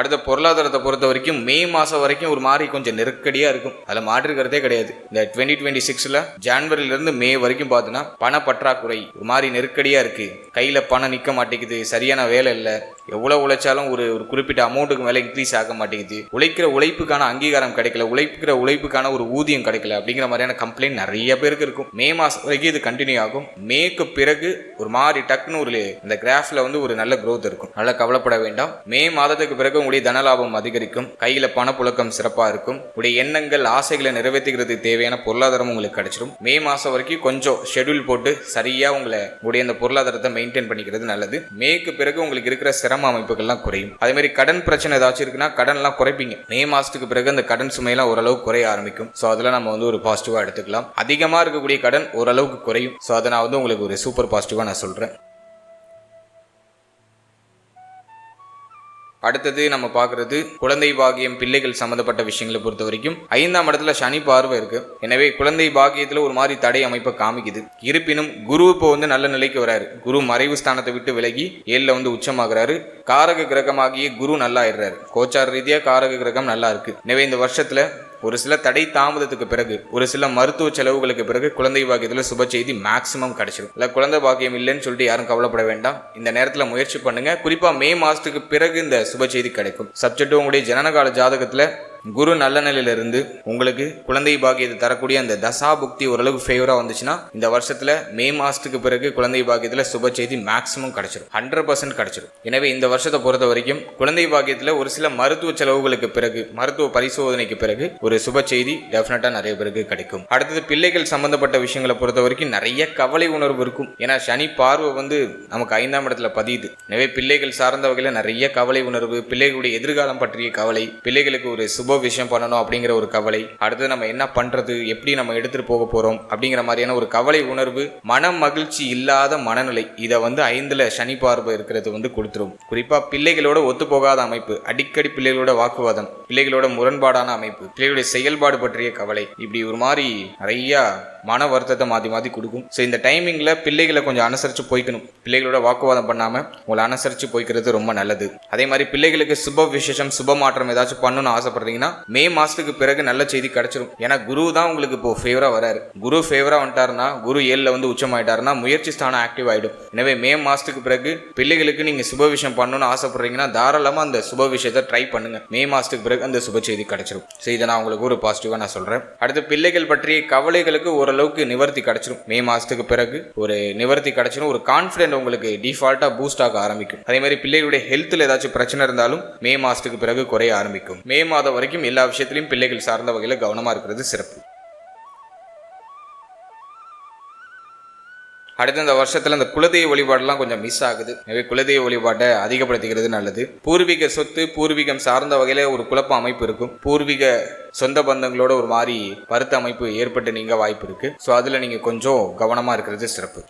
அடுத்த பொருளாதாரத்தை பொறுத்த வரைக்கும் மே மாதம் வரைக்கும் ஒரு மாதிரி கொஞ்சம் நெருக்கடியாக இருக்கும். அதில் மாற்றுக்கிறதே கிடையாது. இந்த டுவெண்ட்டி டுவெண்ட்டி சிக்ஸில் ஜான்வரியிலேருந்து மே வரைக்கும் பார்த்தோன்னா பண பற்றாக்குறை ஒரு மாதிரி நெருக்கடியாக இருக்குது கையில் பணம் நிற்க மாட்டேங்குது. சரியான வேலை இல்லை. எவ்வளோ உழைச்சாலும் ஒரு ஒரு குறிப்பிட்ட அமௌண்ட்டுக்கு மேலே இன்க்ரீஸ் ஆக மாட்டேங்குது. உழைக்கிற உழைப்புக்கான அங்கீகாரம் கிடைக்கல. உழைக்கிற உழைப்புக்கான ஒரு ஊதியம் கிடைக்கல அப்படிங்கிற மாதிரியான கம்ப்ளைண்ட் நிறைய பேருக்கு இருக்கும். மே மாதம் வரைக்கும் இது கண்டினியூ ஆகும். மேக்கு பிறகு ஒரு மாதிரி டக்குன்னு ஒரு இந்த கிராஃபில் வந்து ஒரு நல்ல க்ரோத் இருக்கும். நல்லா கவலைப்பட வேண்டாம். மே மாதத்துக்கு பிறகு உங்களுடைய தனலாபம் அதிகரிக்கும். கையில் பணப்புழக்கம் சிறப்பாக இருக்கும். உங்களுடைய எண்ணங்கள் ஆசைகளை நிறைவேற்றுகிறதுக்கு தேவையான பொருளாதாரம் உங்களுக்கு கிடைச்சிடும் மே மாதம் வரைக்கும் கொஞ்சம் ஷெட்யூல் போட்டு சரியாக உங்களை உங்களுடைய அந்த பொருளாதாரத்தை மெயின்டைன் பண்ணிக்கிறது நல்லது. மேக்கு பிறகு உங்களுக்கு இருக்கிற சிரம அமைப்புகள்லாம் குறையும். அதே மாதிரி கடன் பிரச்சனை ஏதாச்சும் இருக்குன்னா கடன்லாம் குறைப்பீங்க. மே மாசத்துக்கு பிறகு அந்த கடன் சுமையெல்லாம் ஓரளவு குறைய ஆரம்பிக்கும். ஸோ அதில் நம்ம வந்து ஒரு பாசிட்டிவா எடுத்துக்கலாம். அதிகமா இருக்கக்கூடிய கடன் ஓரளவுக்கு குறையும். ஸோ அதை நான் வந்து உங்களுக்கு ஒரு சூப்பர் பாசிட்டிவா நான் சொல்றேன். அடுத்தது நம்ம பார்க்கறது குழந்தை பாகியம் பிள்ளைகள் சம்மந்தப்பட்ட விஷயங்களை பொறுத்த வரைக்கும். ஐந்தாம் இடத்துல சனி பார்வை இருக்கு. எனவே குழந்தை பாகியத்தில் ஒரு மாதிரி தடை அமைப்பை காமிக்குது. இருப்பினும் குரு இப்போ வந்து நல்ல நிலைக்கு வராரு. குரு மறைவு ஸ்தானத்தை விட்டு விலகி ஏழில் வந்து உச்சமாகிறாரு. காரக கிரகமாகிய குரு நல்லா ஆயிடுறாரு கோச்சார ரீதியாக காரக கிரகம் நல்லா இருக்கு. எனவே இந்த வருஷத்துல ஒரு சில தடை தாமதத்துக்கு பிறகு ஒரு சில மருத்துவ செலவுகளுக்கு பிறகு குழந்தை பாக்கியத்தில் சுப செய்தி மேக்ஸிமம் கிடைச்சிடும் இல்லை குழந்தை பாக்கியம் இல்லைன்னு சொல்லிட்டு யாரும் கவலைப்பட வேண்டாம். இந்த நேரத்தில் முயற்சி பண்ணுங்க. குறிப்பாக மே மாதத்துக்கு பிறகு இந்த சுப செய்தி கிடைக்கும். சப்ஜெக்ட் உங்களுடைய ஜனனகால ஜாதகத்தில் குரு நல்ல நிலையில இருந்து உங்களுக்கு குழந்தை பாக்கியத்தை தரக்கூடிய அந்த தசா புக்தி ஓரளவு ஃபேவரா வந்துச்சுன்னா இந்த வருஷத்துல மே மாசத்துக்கு பிறகு குழந்தை பாக்கியத்துல சுப செய்தி மேக்ஸிமம் கிடைச்சிடும் ஹண்ட்ரட் பர்சன்ட் கிடைச்சிடும் எனவே இந்த வருஷத்தை பொறுத்த வரைக்கும் குழந்தை பாக்கியத்துல ஒரு சில மருத்துவ செலவுகளுக்கு பிறகு மருத்துவ பரிசோதனைக்கு பிறகு ஒரு சுப செய்தி டெஃபினட்டா நிறைய பேருக்கு கிடைக்கும். அடுத்தது பிள்ளைகள் சம்பந்தப்பட்ட விஷயங்களை பொறுத்த வரைக்கும் நிறைய கவலை உணர்வு இருக்கும். ஏன்னா சனி பார்வை வந்து நமக்கு ஐந்தாம் இடத்துல பதியுது. எனவே பிள்ளைகள் சார்ந்த வகையில் நிறைய கவலை உணர்வு பிள்ளைகளுடைய எதிர்காலம் பற்றிய கவலை பிள்ளைகளுக்கு ஒரு சுப விஷயம் பண்ணணும் அப்படிங்கிற ஒரு கவலை. அடுத்து நம்ம என்ன பண்றது? எப்படி நம்ம எடுத்துட்டு போக போறோம்? அப்படிங்கிற மாதிரியான ஒரு கவலை உணர்வு மன மகிழ்ச்சி இல்லாத மனநிலை இதை வந்து ஐந்துல சனி பார்வை இருக்கிறது வந்து கொடுத்துரும். குறிப்பா பிள்ளைகளோட ஒத்து போகாத அமைப்பு அடிக்கடி பிள்ளைகளோட வாக்குவாதம் பிள்ளைகளோட முரண்பாடான அமைப்பு பிள்ளைகளுடைய செயல்பாடு பற்றிய கவலை. இப்படி ஒரு மாதிரி நிறைய மன வருத்தத்தை மாற்றி மாற்றி கொடுக்கும். ஸோ இந்த டைமிங்கில் பிள்ளைகளை கொஞ்சம் அனுசரித்து போய்க்கணும். பிள்ளைகளோட வாக்குவாதம் பண்ணாமல் உங்களை அனுசரித்து போய்க்கிறது ரொம்ப நல்லது. அதே மாதிரி பிள்ளைகளுக்கு சுப விசேஷம் சுப மாற்றம் ஏதாச்சும் பண்ணணும்னு ஆசைப்படுறீங்கன்னா மே மாதத்துக்கு பிறகு நல்ல செய்தி கிடைச்சிரும். ஏன்னா குரு தான் உங்களுக்கு இப்போ ஃபேவராக வராரு. குரு ஃபேவராக வந்துட்டாருன்னா குரு ஏழில் வந்து உச்சமாயிட்டாருன்னா முயற்சி ஸ்தானம் ஆக்டிவ் ஆயிடும். எனவே மே மாதத்துக்கு பிறகு பிள்ளைகளுக்கு நீங்கள் சுப விஷயம் பண்ணணும்னு ஆசைப்படுறீங்கன்னா தாராளமாக அந்த சுப விஷயத்தை ட்ரை பண்ணுங்க. மே மாதத்துக்கு பிறகு அந்த சுப செய்தி கிடைச்சிரும். ஸோ இதை நான் உங்களுக்கு ஒரு பாசிட்டிவாக நான் சொல்கிறேன் அடுத்து பிள்ளைகள் பற்றிய கவலைகளுக்கு ஓரளவுக்கு நிவர்த்தி கிடைச்சிரும். மே மாதத்துக்கு பிறகு ஒரு நிவர்த்தி கிடைச்சிரும். ஒரு கான்ஃபிடென்ட் உங்களுக்கு டிஃபால்ட்டாக பூஸ்ட் ஆக ஆரம்பிக்கும். அதே மாதிரி பிள்ளைகளுடைய ஹெல்த்தில் ஏதாச்சும் பிரச்சனை இருந்தாலும் மே மாதத்துக்கு பிறகு குறைய ஆரம்பிக்கும். மே மாதம் வரைக்கும் எல்லா விஷயத்திலையும் பிள்ளைகள் சார்ந்த வகையில் கவனமாக இருக்கிறது சிறப்பு. அடுத்து இந்த வருஷத்துல இந்த குலதெய்வ வழிபாடெல்லாம் கொஞ்சம் மிஸ் ஆகுது. எனவே குலதெய்வ வழிபாட்டை அதிகப்படுத்திக்கிறது நல்லது. பூர்வீக சொத்து பூர்வீகம் சார்ந்த வகையில் ஒரு குழப்ப அமைப்பு இருக்கும். பூர்வீக சொந்த பந்தங்களோட ஒரு மாதிரி பருத்த அமைப்பு ஏற்பட்டு நீங்க வாய்ப்பு இருக்கு. ஸோ அதுல நீங்க கொஞ்சம் கவனமா இருக்கிறது சிறப்பு.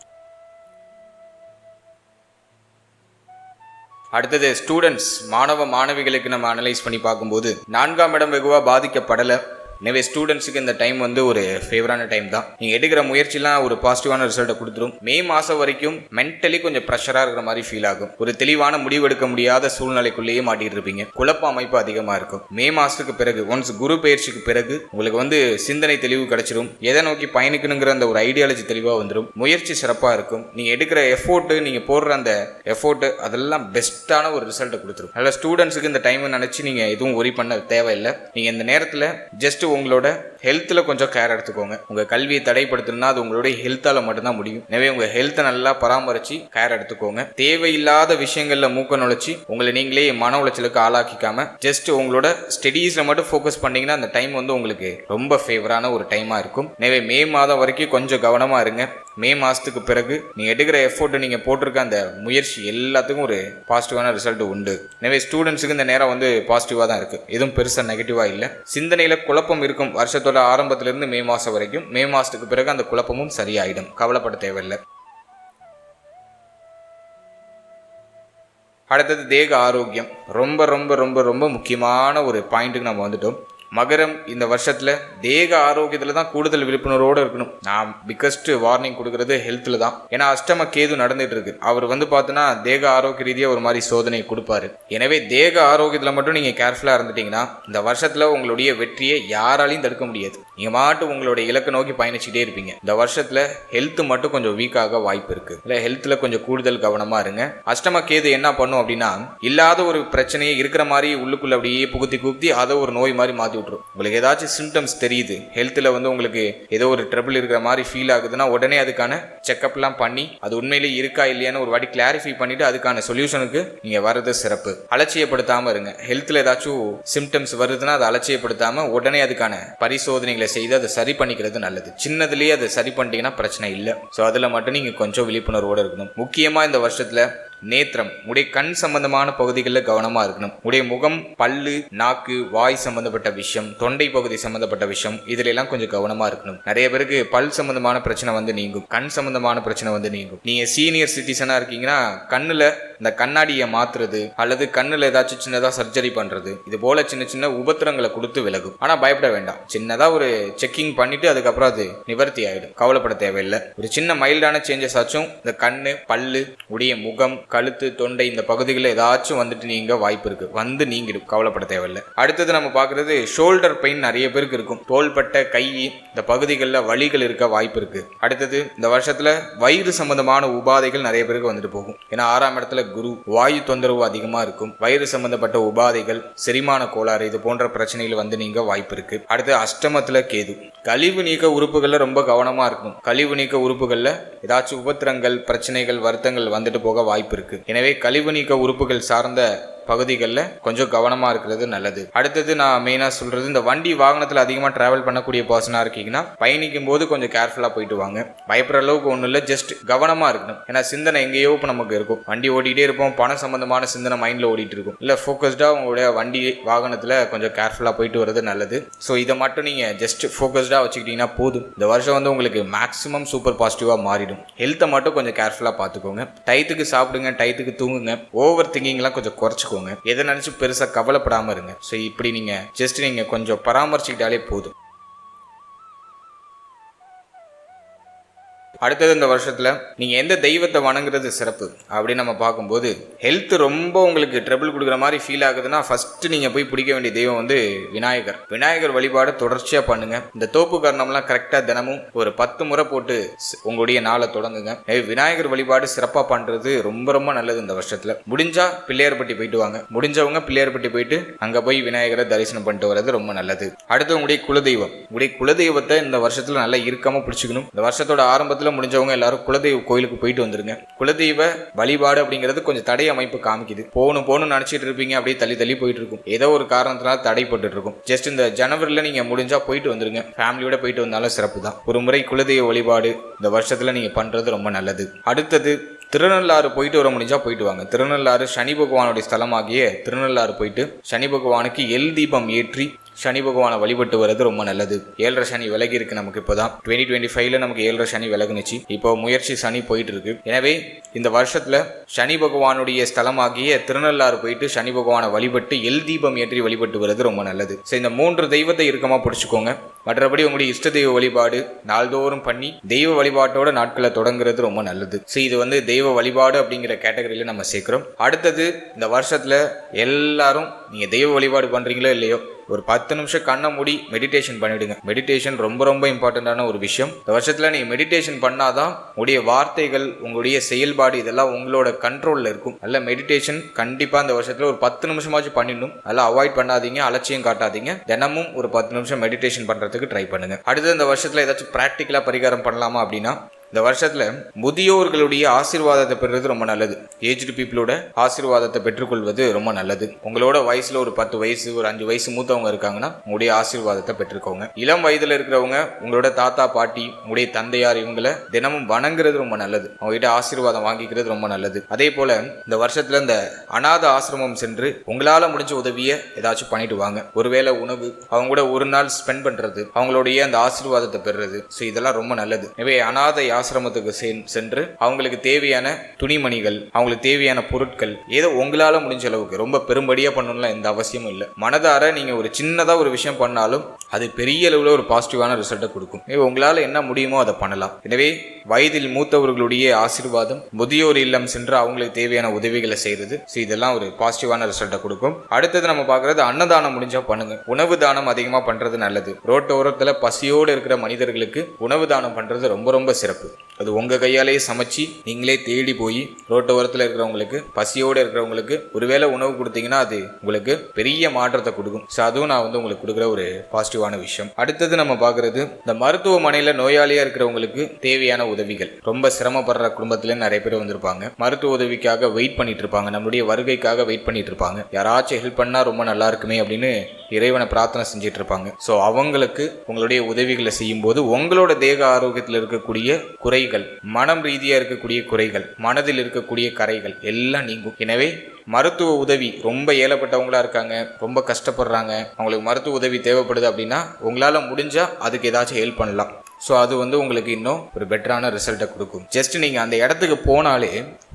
அடுத்தது ஸ்டூடெண்ட்ஸ் மாணவ மாணவிகளுக்கு நம்ம அனலைஸ் பண்ணி பார்க்கும்போது நான்காம் இடம் வெகுவாக பாதிக்கப்படலை. எனவே ஸ்டூடெண்ட்ஸுக்கு இந்த டைம் வந்து ஒரு ஃபேவரான டைம் தான். நீங்கள் எடுக்கிற முயற்சிலாம் ஒரு பாசிட்டிவான ரிசல்ட்டை கொடுத்துரும். மே மாதம் வரைக்கும் மென்டலி கொஞ்சம் ப்ரெஷராக இருக்கிற மாதிரி ஃபீல் ஆகும். ஒரு தெளிவான முடிவு எடுக்க முடியாத சூழ்நிலைக்குள்ளேயே மாட்டிட்டு இருப்பீங்க. குழப்ப அமைப்பு அதிகமாக இருக்கும். மே மாதத்துக்கு பிறகு ஒன்ஸ் குரு பயிற்சிக்கு பிறகு உங்களுக்கு வந்து சிந்தனை தெளிவு கிடைச்சிரும். எதை நோக்கி பயணிக்கணுங்கிற அந்த ஒரு ஐடியாலஜி தெளிவாக வந்துடும் முயற்சி சிறப்பாக இருக்கும். நீங்கள் எடுக்கிற எஃபோர்ட்டு நீங்கள் போடுற அந்த எஃபோர்ட்டு அதெல்லாம் பெஸ்ட்டான ஒரு ரிசல்ட்டை கொடுத்துரும். அதில் ஸ்டூடெண்ட்ஸுக்கு இந்த டைமை நினச்சி நீங்கள் எதுவும் ஒரி பண்ண தேவையில்லை. நீங்கள் இந்த நேரத்தில் ஜஸ்ட் உங்களோட ஹெல்த்தில் கொஞ்சம் கேர் எடுத்துக்கோங்க. உங்கள் கல்வியை தடைப்படுத்தணும்னா அது உங்களுடைய ஹெல்த்தால் மட்டும்தான் முடியும். எனவே உங்கள் ஹெல்த்தை நல்லா பராமரித்து கேர் எடுத்துக்கோங்க. தேவையில்லாத விஷயங்களில் மூக்க நுழைச்சி உங்களை நீங்களே மன உளைச்சலுக்கு ஆளாக்கிக்காம ஜஸ்ட் உங்களோட ஸ்டடீஸில் மட்டும் ஃபோக்கஸ் பண்ணிங்கன்னா அந்த டைம் வந்து உங்களுக்கு ரொம்ப ஃபேவரான ஒரு டைமாக இருக்கும். எனவே மே மாதம் வரைக்கும் கொஞ்சம் கவனமாக இருங்க. மே மாதத்துக்கு பிறகு நீங்கள் எடுக்கிற எஃபோர்ட்டை நீங்கள் போட்டிருக்க அந்த முயற்சி எல்லாத்துக்கும் ஒரு பாசிட்டிவான ரிசல்ட் உண்டு. எனவே ஸ்டூடெண்ட்ஸுக்கு இந்த நேரம் வந்து பாசிட்டிவாக தான் இருக்குது எதுவும் பெருசாக நெகட்டிவாக இல்லை. சிந்தனையில் குழப்பம் இருக்கும் வருஷத்தோட ஆரம்பத்திலிருந்து மே மாதம் வரைக்கும். மே மாதத்துக்கு பிறகு அந்த குழப்பமும் சரியாயிடும். கவலைப்பட தேவையில்லை. அடுத்தது தேக ஆரோக்கியம். ரொம்ப ரொம்ப ரொம்ப ரொம்ப முக்கியமான ஒரு பாயிண்ட்டுக்கு நம்ம வந்துட்டோம். மகரம் இந்த வருஷத்தில் தேக ஆரோக்கியத்தில் தான் கூடுதல் விழிப்புணர்வோடு இருக்கணும். நான் பிக்கஸ்ட் வார்னிங் கொடுக்கறது ஹெல்த்தில் தான். ஏன்னா அஷ்டம கேது நடந்துட்டு இருக்கு. அவர் வந்து பார்த்தோன்னா தேக ஆரோக்கிய ரீதியாக ஒரு மாதிரி சோதனை கொடுப்பாரு. எனவே தேக ஆரோக்கியத்தில் மட்டும் நீங்கள் கேர்ஃபுல்லாக இருந்துட்டீங்கன்னா இந்த வருஷத்தில் உங்களுடைய வெற்றியை யாராலையும் தடுக்க முடியாது. நீங்கள் மாட்டு உங்களுடைய இலக்கை நோக்கி பயணிச்சுட்டே இருப்பீங்க. இந்த வருஷத்தில் ஹெல்த் மட்டும் கொஞ்சம் வீக்காக வாய்ப்பு இருக்கு. இல்லை ஹெல்த்தில் கொஞ்சம் கூடுதல் கவனமாக இருங்க. அஷ்டம கேது என்ன பண்ணும் அப்படின்னா இல்லாத ஒரு பிரச்சனையை இருக்கிற மாதிரி உள்ளுக்குள்ள அப்படியே புகுத்தி குத்தி அதை ஒரு நோய் மாதிரி மாற்றி விட்ரும் உங்களுக்கு ஏதாச்சும் சிம்டம்ஸ் தெரியுது ஹெல்த்தில் வந்து உங்களுக்கு ஏதோ ஒரு ட்ரபிள் இருக்கிற மாதிரி ஃபீல் ஆகுதுன்னா உடனே அதுக்கான செக்கப்லாம் பண்ணி அது உண்மையிலேயே இருக்கா இல்லையான்னு ஒரு வாட்டி கிளாரிஃபை பண்ணிட்டு அதுக்கான சொல்யூஷனுக்கு நீங்கள் வர்றது சிறப்பு. அலட்சியப்படுத்தாமல் இருங்க. ஹெல்த்தில் ஏதாச்சும் சிம்டம்ஸ் வருதுன்னா அதை அலட்சியப்படுத்தாமல் உடனே அதுக்கான பரிசோதனைகளை செய்து அதை சரி பண்ணிக்கிறது நல்லது. சின்னதுலேயே அதை சரி பண்ணிட்டீங்கன்னா பிரச்சனை இல்லை. ஸோ அதில் மட்டும் நீங்கள் கொஞ்சம் விழிப்புணர்வோடு இருக்கணும். முக்கியமாக இந்த வருஷத்தில் நேத்திரம். உடைய கண் சம்பந்தமான பகுதிகளில் கவனமாக இருக்கணும். உடைய முகம் பல்லு நாக்கு வாய் சம்பந்தப்பட்ட விஷயம் தொண்டை பகுதி சம்பந்தப்பட்ட விஷயம் இதுல எல்லாம் கொஞ்சம் கவனமாக இருக்கணும். நிறைய பேருக்கு பல் சம்பந்தமான பிரச்சனை வந்து நீங்கும். கண் சம்பந்தமான பிரச்சனை வந்து நீங்கும். நீங்கள் சீனியர் சிட்டிசனாக இருக்கீங்கன்னா கண்ணில் இந்த கண்ணாடியை மாத்துறது அல்லது கண்ணில் ஏதாச்சும் சின்னதாக சர்ஜரி பண்ணுறது இது போல சின்ன சின்ன உபத்திரங்களை கொடுத்து விலகும். ஆனால் பயப்பட வேண்டாம். சின்னதாக ஒரு செக்கிங் பண்ணிட்டு அதுக்கப்புறம் அது நிவர்த்தி ஆகிடும் கவலைப்பட தேவையில்லை. ஒரு சின்ன மைல்டான சேஞ்சஸ் ஆச்சும் இந்த கண்ணு பல்லு உடைய முகம் கழுத்து தொண்டை இந்த பகுதிகளில் ஏதாச்சும் வந்துட்டு நீங்க வாய்ப்பு இருக்கு. வந்து நீங்கிடும் கவலைப்பட தேவையில்லை. அடுத்தது நம்ம பார்க்கறது ஷோல்டர் பெயின் நிறைய பேருக்கு இருக்கும். தோள்பட்ட கை இந்த பகுதிகளில் வலிகள் இருக்க வாய்ப்பு இருக்கு. அடுத்தது இந்த வருஷத்துல வயிறு சம்பந்தமான உபாதைகள் நிறைய பேருக்கு வந்துட்டு போகும். ஏன்னா ஆறாம் இடத்துல குரு வாயு தொந்தரவு அதிகமா இருக்கும். வயிறு சம்பந்தப்பட்ட உபாதைகள் செரிமான கோளாறு இது போன்ற பிரச்சனைகள் வந்து நீங்க வாய்ப்பு இருக்கு. அடுத்து அஷ்டமத்துல கேது. கழிவு நீக்க உறுப்புகள்ல ரொம்ப கவனமா இருக்கணும். கழிவு நீக்க உறுப்புகள்ல ஏதாச்சும் உபத்திரங்கள் பிரச்சனைகள் வருத்தங்கள் வந்துட்டு போக வாய்ப்பு இருக்கு. எனவே கழிவு நீக்க உறுப்புகள் சார்ந்த பகுதிகளில் கொஞ்சம் கவனமாக இருக்கிறது நல்லது. அடுத்தது நான் மெயினாக சொல்கிறது இந்த வண்டி வாகனத்தில் அதிகமாக ட்ராவல் பண்ணக்கூடிய பர்சனாக இருக்கீங்கன்னா பயணிக்கும் போது கொஞ்சம் கேர்ஃபுல்லாக போயிட்டு வாங்க. பயப்படுற அளவுக்கு ஒன்றும் இல்லை ஜஸ்ட் கவனமாக இருக்கணும். ஏன்னா சிந்தனை எங்கேயோ இப்போ நமக்கு இருக்கும். வண்டி ஓட்டிகிட்டே இருப்போம் பணம் சம்பந்தமான சிந்தனை மைண்டில் ஓடிட்டு இருக்கும். இல்லை ஃபோக்கஸ்டாக உங்களுடைய வண்டி வாகனத்தில் கொஞ்சம் கேர்ஃபுல்லாக போயிட்டு வர்றது நல்லது. ஸோ இதை மட்டும் நீங்கள் ஜஸ்ட் ஃபோக்கஸ்டாக வச்சுக்கிட்டீங்கன்னா போதும். இந்த வருஷம் வந்து உங்களுக்கு மேக்ஸிமம் சூப்பர் பாசிட்டிவாக மாறிடும். ஹெல்த்தை மட்டும் கொஞ்சம் கேர்ஃபுல்லாக பார்த்துக்கோங்க. டயத்துக்கு சாப்பிடுங்க டயத்துக்கு தூங்குங்க. ஓவர் திங்கிங்லாம் கொஞ்சம் குறைச்சிக்கோங்க. எதை நினச்சி பெருசாக கவலைப்படாமல் இருங்க. ஸோ இப்படி நீங்கள் ஜஸ்ட் நீங்கள் கொஞ்சம் பராமரிச்சுக்கிட்டாலே போதும். அடுத்தது இந்த வருஷத்தில் நீங்கள் எந்த தெய்வத்தை வணங்குறது சிறப்பு அப்படின்னு நம்ம பார்க்கும்போது ஹெல்த் ரொம்ப உங்களுக்கு ட்ரபிள் கொடுக்குற மாதிரி ஃபீல் ஆகுதுன்னா ஃபஸ்ட்டு நீங்கள் போய் பிடிக்க வேண்டிய தெய்வம் வந்து விநாயகர். விநாயகர் வழிபாடு தொடர்ச்சியாக பண்ணுங்க. இந்த தோப்பு கர்ணம்லாம் கரெக்டாக தினமும் ஒரு பத்து முறை போட்டு உங்களுடைய நாளை தொடங்குங்க. விநாயகர் வழிபாடு சிறப்பாக பண்ணுறது ரொம்ப ரொம்ப நல்லது இந்த வருஷத்தில். முடிஞ்சால் பிள்ளையார்பட்டி போயிட்டு வாங்க. முடிஞ்சவங்க பிள்ளையார்பட்டி போயிட்டு அங்கே போய் விநாயகரை தரிசனம் பண்ணிட்டு வர்றது ரொம்ப நல்லது. அடுத்து உங்களுடைய குலதெய்வம். உங்களுடைய குலதெய்வத்தை இந்த வருஷத்தில் நல்லா இருக்காமல் பிடிச்சிக்கணும். இந்த வருஷத்தோட ஆரம்பத்தில் முடிஞ்சவங்க எல்லாரும் குலதெய்வ கோயிலுக்கு போயிட்டு வந்துருங்க. குலதெய்வ வழிபாடு அப்படிங்கிறது கொஞ்சம் தடை அமைப்பு காமிக்குது. போகணும் போகணும்னு நினச்சிட்டு இருப்பீங்க அப்படியே தள்ளி தள்ளி போயிட்டு இருக்கும். ஏதோ ஒரு காரணத்தினால தடைப்பட்டு இருக்கும். ஜஸ்ட் இந்த ஜனவரியில் நீங்கள் முடிஞ்சா போயிட்டு வந்துருங்க. ஃபேமிலியோட போயிட்டு வந்தாலும் சிறப்பு தான். ஒரு முறை குலதெய்வ வழிபாடு இந்த வருஷத்தில் நீங்கள் பண்ணுறது ரொம்ப நல்லது. அடுத்தது திருநள்ளாறு போயிட்டு வர முடிஞ்சா போயிட்டு வாங்க. திருநள்ளாறு சனி பகவானுடைய ஸ்தலமாகிய திருநள்ளாறு போயிட்டு சனி பகவானுக்கு எல் தீபம் ஏற்றி சனி பகவானை வழிபட்டு வர்றது ரொம்ப நல்லது. ஏழரை சனி விலகி இருக்கு நமக்கு இப்போதான். டுவெண்ட்டி டுவெண்ட்டி ஃபைவ்ல நமக்கு ஏழரை சனி விலகுனுச்சு. இப்போ முயற்சி சனி போயிட்டு இருக்கு எனவே இந்த வருஷத்துல சனி பகவானுடைய ஸ்தலமாகிய திருநள்ளாறு போயிட்டு சனி பகவானை வழிபட்டு எல் தீபம் ஏற்றி வழிபட்டு வர்றது ரொம்ப நல்லது. ஸோ இந்த மூன்று தெய்வத்தை இறுக்கமா பிடிச்சிக்கோங்க. மற்றபடி உங்களுடைய இஷ்ட தெய்வ வழிபாடு நாள்தோறும் பண்ணி தெய்வ வழிபாட்டோட நாட்களை தொடங்குறது ரொம்ப நல்லது. ஸோ இது வந்து தெய்வ வழிபாடு அப்படிங்கிற கேட்டகரியில நம்ம சேர்க்கிறோம். அடுத்தது இந்த வருஷத்துல எல்லாரும் நீங்க தெய்வ வழிபாடு பண்றீங்களோ இல்லையோ ஒரு பத்து நிமிஷம் கண்ணை மூடி மெடிடேஷன் பண்ணிவிடுங்க மெடிடேஷன் ரொம்ப ரொம்ப இம்பார்ட்டண்ட்டான ஒரு விஷயம். இந்த வருஷத்தில் நீங்கள் மெடிடேஷன் பண்ணாதான் உங்களுடைய வார்த்தைகள் உங்களுடைய செயல்பாடு இதெல்லாம் உங்களோட கண்ட்ரோலில் இருக்கும். நல்ல மெடிடேஷன் கண்டிப்பாக இந்த வருஷத்தில் ஒரு பத்து நிமிஷமாச்சும் பண்ணிடணும். அதெல்லாம் அவாய்ட் பண்ணாதீங்க அலட்சியம் காட்டாதீங்க. தினமும் ஒரு பத்து நிமிஷம் மெடிடேஷன் பண்ணுறதுக்கு ட்ரை பண்ணுங்க. அடுத்து இந்த வருஷத்தில் ஏதாச்சும் ப்ராக்டிக்கலாக பரிகாரம் பண்ணலாமா அப்படின்னா இந்த வருஷத்துல முதியோர்களுடைய ஆசீர்வாதத்தை பெறுறது ரொம்ப நல்லது. ஏஜ்டு பீப்புளோட ஆசீர்வாதத்தை பெற்றுக்கொள்வது ரொம்ப நல்லது. உங்களோட வயசுல ஒரு பத்து வயசு ஒரு அஞ்சு வயசு மூத்தவங்க இருக்காங்கன்னா உங்களுடைய ஆசீர்வாதத்தை பெற்றுக்கோங்க. இளம் வயதுல இருக்கிறவங்க உங்களோட தாத்தா பாட்டி உங்களுடைய தந்தையார் இவங்களை தினமும் வணங்குறது ரொம்ப நல்லது. அவங்ககிட்ட ஆசீர்வாதம் வாங்கிக்கிறது ரொம்ப நல்லது. அதே போல இந்த வருஷத்துல இந்த அநாத ஆசிரமம் சென்று உங்களால முடிஞ்ச உதவியை ஏதாச்சும் பண்ணிட்டு வாங்க. ஒருவேளை உணவு அவங்க கூட ஒரு நாள் ஸ்பெண்ட் பண்றது அவங்களுடைய அந்த ஆசீர்வாதத்தை பெறுறது. ஸோ இதெல்லாம் ரொம்ப நல்லது. எனவே அநாதை ஆசிரமத்துக்கு சென்- சென்று அவங்களுக்கு தேவையான துணிமணிகள் அவங்களுக்கு தேவையான பொருட்கள் ஏதோ உங்களால முடிஞ்ச அளவுக்கு ரொம்ப பெரும்படியா பண்ணணும்லாம் எந்த அவசியமும் இல்லை. மனதார நீங்க ஒரு சின்னதா ஒரு விஷயம் பண்ணாலும் அது பெரிய அளவுல ஒரு பாசிட்டிவான ரிசல்ட்டை கொடுக்கும். உங்களால் உங்களால என்ன முடியுமோ அதை பண்ணலாம். எனவே வயதில் மூத்தவர்களுடைய ஆசீர்வாதம் முதியோர் இல்லம் சென்று அவங்களுக்கு தேவையான உதவிகளை செய்யறது ஸோ இதெல்லாம் ஒரு பாசிட்டிவான ரிசல்ட்டை கொடுக்கும். அடுத்தது நம்ம பார்க்கறது அன்னதானம் முடிஞ்சா பண்ணுங்க. உணவு தானம் அதிகமா பண்றது நல்லது. ரோட்டோரத்துல பசியோடு இருக்கிற மனிதர்களுக்கு உணவு தானம் பண்றது ரொம்ப ரொம்ப சிறப்பு. அது உங்கள் கையாலேயே சமைச்சு நீங்களே தேடி போய் ரோட்டோரத்தில் இருக்கிறவங்களுக்கு பசியோடு இருக்கிறவங்களுக்கு ஒருவேளை உணவு கொடுத்தீங்கன்னா அது உங்களுக்கு பெரிய மாற்றத்தை கொடுக்கும். ஸோ அதுவும் நான் வந்து உங்களுக்கு கொடுக்குற ஒரு பாசிட்டிவான விஷயம். அடுத்தது நம்ம பார்க்குறது இந்த மருத்துவமனையில் நோயாளியாக இருக்கிறவங்களுக்கு தேவையான உதவிகள். ரொம்ப சிரமப்படுற குடும்பத்தில் நிறைய பேர் வந்திருப்பாங்க. மருத்துவ உதவிக்காக வெயிட் பண்ணிட்டு இருப்பாங்க. நம்மளுடைய வருகைக்காக வெயிட் பண்ணிட்டு இருப்பாங்க. யாராச்சும் ஹெல்ப் பண்ணால் ரொம்ப நல்லா இருக்குமே அப்படின்னு இறைவனை பிரார்த்தனை செஞ்சுட்டு இருப்பாங்க. ஸோ அவங்களுக்கு உங்களுடைய உதவிகளை செய்யும்போது உங்களோட தேக ஆரோக்கியத்தில் இருக்கக்கூடிய குறைகள். மனம் ரீதியாக இருக்கக்கூடிய குறைகள் மனதில் இருக்கக்கூடிய கரைகள் எல்லாம் நீங்கும். எனவே மருத்துவ உதவி ரொம்ப ஏழப்பட்டவங்களா இருக்காங்க ரொம்ப கஷ்டப்படுறாங்க அவங்களுக்கு மருத்துவ உதவி தேவைப்படுது அப்படின்னா உங்களால் முடிஞ்சால் அதுக்கு ஏதாச்சும் ஹெல்ப் பண்ணலாம். ஸோ அது வந்து உங்களுக்கு இன்னும் ஒரு பெட்டரான ரிசல்ட்டை கொடுக்கும். ஜஸ்ட் நீங்கள் அந்த இடத்துக்கு போனாலே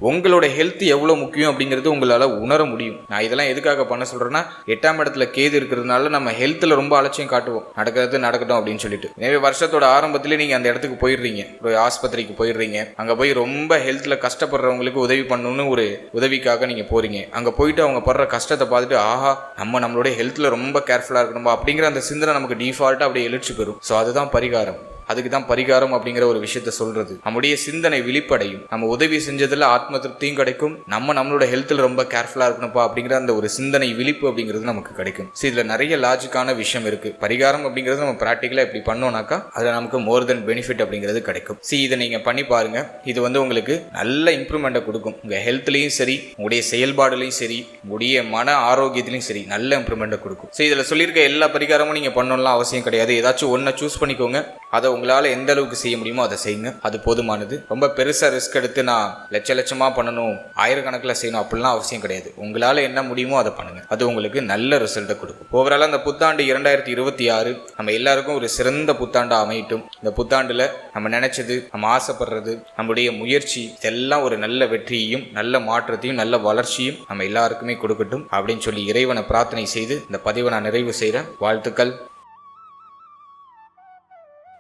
உங்களோட ஹெல்த் எவ்வளோ முக்கியம் அப்படிங்கிறது உங்களால் உணர முடியும். நான் இதெல்லாம் எதுக்காக பண்ண சொல்கிறேன்னா எட்டாம் இடத்துல கேது இருக்கிறதுனால நம்ம ஹெல்த்தில் ரொம்ப அலட்சியம் காட்டுவோம். நடக்கிறது நடக்கட்டும் அப்படின்னு சொல்லிட்டு. எனவே வருஷத்தோட ஆரம்பத்திலே நீங்கள் அந்த இடத்துக்கு போயிடுறீங்க. ஒரு ஆஸ்பத்திரிக்கு போயிடுறீங்க. அங்கே போய் ரொம்ப ஹெல்த்தில் கஷ்டப்படுறவங்களுக்கு உதவி பண்ணணும்னு ஒரு உதவிக்காக நீங்கள் போகிறீங்க அங்கே போயிட்டு அவங்க படுற கஷ்டத்தை பார்த்துட்டு ஆஹா நம்ம நம்மளுடைய ஹெல்த்தில் ரொம்ப கேர்ஃபுல்லாக இருக்கணுமா? அப்படிங்கிற அந்த சிந்தனை நமக்கு டிஃபால்ட்டாக அப்படியே எழுச்சி பெறும். ஸோ அதுதான் பரிகாரம். அதுக்கு தான் பரிகாரம் அப்படிங்கிற ஒரு விஷயத்த சொல்றது. நம்முடைய சிந்தனை விழிப்படையும். நம்ம உதவி செஞ்சதுல ஆத்ம திருப்தியும் கிடைக்கும். நம்ம நம்மளோட ஹெல்த்தில் ரொம்ப கேர்ஃபுல்லா இருக்கணும்ப்பா அப்படிங்கிற அந்த ஒரு சிந்தனை விழிப்பு அப்படிங்கிறது நமக்கு கிடைக்கும். ஸோ இதுல நிறைய லாஜிக்கான விஷயம் இருக்கு. பரிகாரம் அப்படிங்கிறது நம்ம ப்ராக்டிக்கலா இப்படி பண்ணோம்னாக்கா அதுல நமக்கு மோர் தென் பெனிஃபிட் அப்படிங்கிறது கிடைக்கும். சி இதை நீங்க பண்ணி பாருங்க. இது வந்து உங்களுக்கு நல்ல இம்ப்ரூவ்மெண்ட்டை கொடுக்கும். உங்க ஹெல்த்லயும் சரி உங்களுடைய செயல்பாடுலையும் சரி உங்களுடைய மன ஆரோக்கியத்திலையும் சரி நல்ல இம்ப்ரூவ்மெண்ட்டை கொடுக்கும். ஸோ இதில் சொல்லியிருக்க எல்லா பரிகாரமும் நீங்கள் பண்ணணும்லாம் அவசியம் கிடையாது. ஏதாச்சும் ஒன்றை சூஸ் பண்ணிக்கோங்க. அதை உங்களால் எந்த அளவுக்கு செய்ய முடியுமோ அதை செய்யுங்க. அது போதுமானது. ரொம்ப பெருசாக ரிஸ்க் எடுத்து நான் லட்ச லட்சமாக பண்ணணும் ஆயிரக்கணக்கில் செய்யணும் அப்படிலாம் அவசியம் கிடையாது. உங்களால் என்ன முடியுமோ அதை பண்ணுங்க. அது உங்களுக்கு நல்ல ரிசல்ட்டை கொடுக்கும். ஓவராலாக அந்த புத்தாண்டு இரண்டாயிரத்தி இருபத்தி ஆறு நம்ம எல்லாருக்கும் ஒரு சிறந்த புத்தாண்டாக அமையட்டும். இந்த புத்தாண்டில் நம்ம நினைச்சது நம்ம ஆசைப்படுறது நம்முடைய முயற்சி இதெல்லாம் ஒரு நல்ல வெற்றியையும் நல்ல மாற்றத்தையும் நல்ல வளர்ச்சியும் நம்ம எல்லாருக்குமே கொடுக்கட்டும் அப்படின்னு சொல்லி இறைவனை பிரார்த்தனை செய்து இந்த பதிவை நான் நிறைவு செய்கிறேன் வாழ்த்துக்கள்.